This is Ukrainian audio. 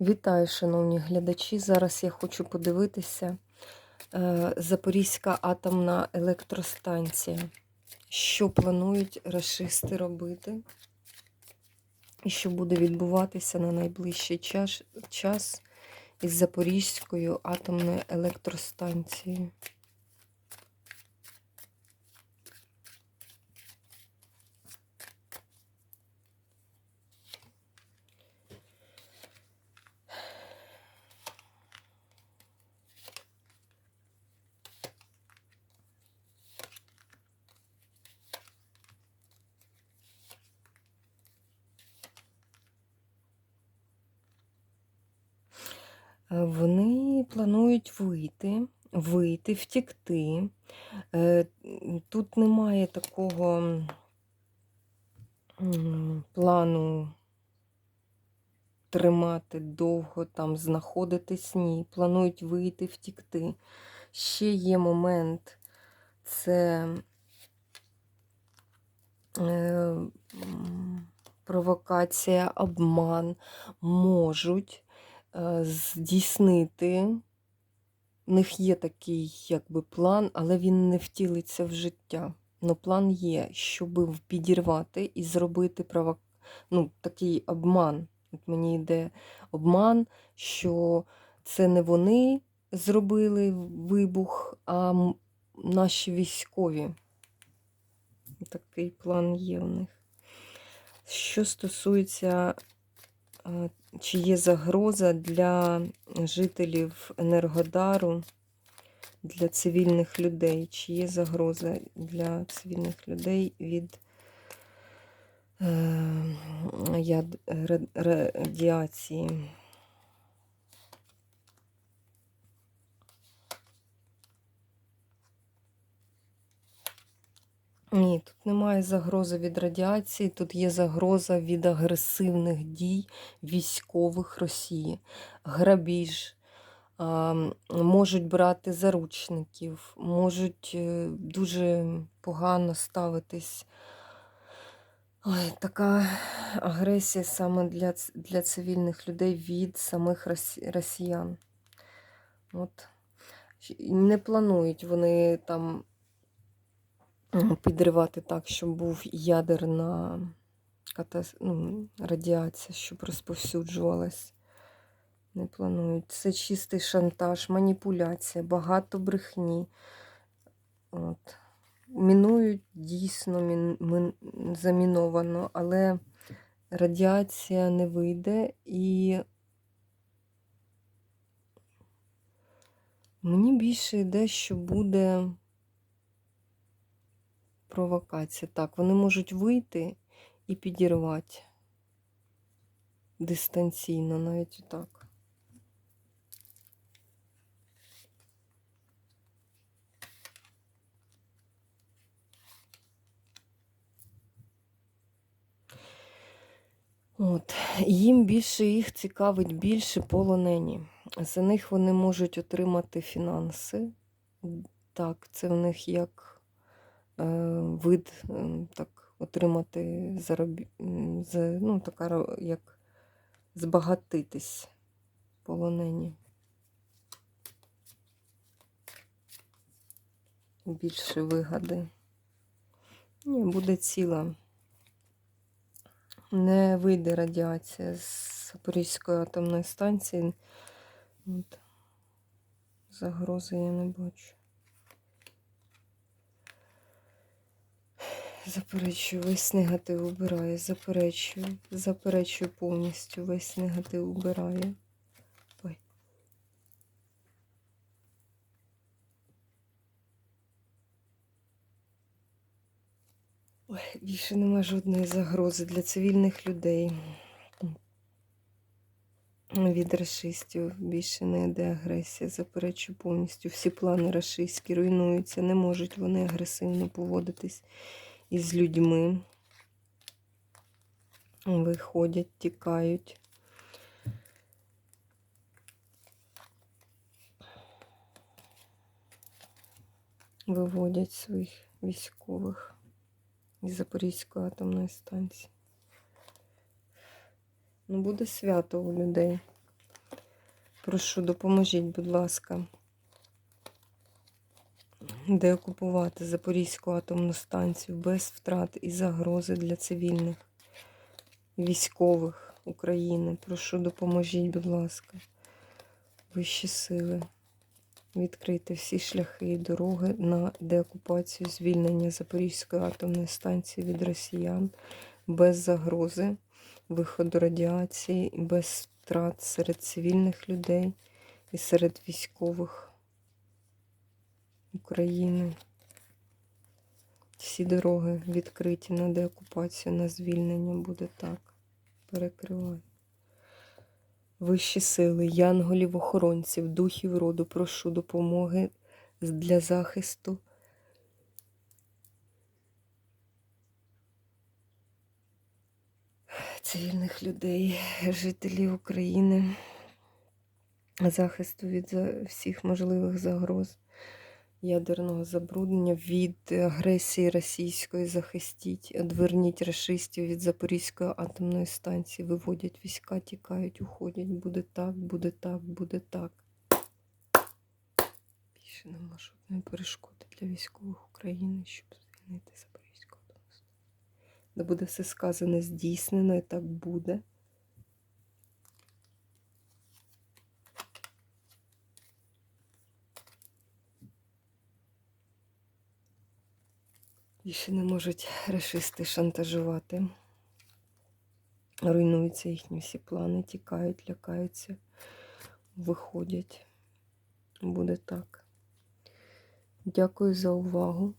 Вітаю, шановні глядачі. Зараз я хочу подивитися е, Запорізька атомна електростанція. Що планують расисти робити? І що буде відбуватися на найближчий час, час із Запорізькою атомною електростанцією? Вони планують вийти, вийти, втікти. Е, Тут немає такого плану тримати довго, там знаходитись. Ні. Планують вийти, втікти. Ще є момент, це е, провокація, обман можуть здійснити. У них є такий якби план, але він не втілиться в життя. Но план є, щоб підірвати і зробити прово... ну, такий обман. От мені йде обман, що це не вони зробили вибух, а наші військові. Такий план є у них. Що стосується, е, чи є загроза для жителів Енергодару, для цивільних людей, чи є загроза для цивільних людей від е, радіації? Ні, немає загрози від радіації, тут є загроза від агресивних дій військових Росії, грабіж, можуть брати заручників, можуть е, дуже погано ставитись. Ой, така агресія саме для, для цивільних людей від самих росіян. От. Не планують вони там підривати так, щоб був ядерна ну, радіація, щоб розповсюджувалась. Не планують. Це чистий шантаж, маніпуляція, багато брехні. От. Мінують дійсно мін... мін... заміновано, але радіація не вийде і мені більше йде, що буде провокація. Так, вони можуть вийти і підірвати дистанційно, навіть отак. От. Їм більше їх цікавить більше полонені. За них вони можуть отримати фінанси. Так, це в них як вид е, так, отримати заробі... м, за, ну, така, як збагатитись полонені. Більше вигоди. Ні, буде ціла. Не вийде радіація з Запорізької атомної станції. От. Загрози я не бачу. Заперечую, весь негатив убирає. Заперечую. Заперечую повністю. Весь негатив убирає. Ой. Ой, більше нема жодної загрози для цивільних людей. Від расистів більше не йде агресія. Заперечую повністю. Всі плани рашистські руйнуються. Не можуть вони агресивно поводитись із людьми. Виходять, тікають. Виводять своїх військових із Запорізької атомної станції. Ну, буде свято у людей. Прошу, допоможіть, будь ласка. Деокупувати Запорізьку атомну станцію без втрат і загрози для цивільних військових України. Прошу, допоможіть, будь ласка. Вищі сили. Відкрити всі шляхи і дороги на деокупацію, звільнення Запорізької атомної станції від росіян без загрози, виходу радіації, без втрат серед цивільних людей і серед військових України. Всі дороги відкриті на деокупацію, на звільнення буде так. Перекриваю. Вищі сили, янголів, охоронців, духів роду, прошу допомоги для захисту. Цивільних людей, жителів України, захисту від всіх можливих загроз, ядерного забруднення, від агресії російської захистіть, одверніть рашистів від Запорізької атомної станції, виводять війська, тікають, уходять. Буде так, буде так, буде так. Більше нема жодної перешкоди для військових України, щоб звільнити Запорізьку атомну станцію. Де буде все сказане здійснено, і так буде. Більше не можуть рашисти шантажувати. Руйнуються їхні всі плани, тікають, лякаються, виходять. Буде так. Дякую за увагу.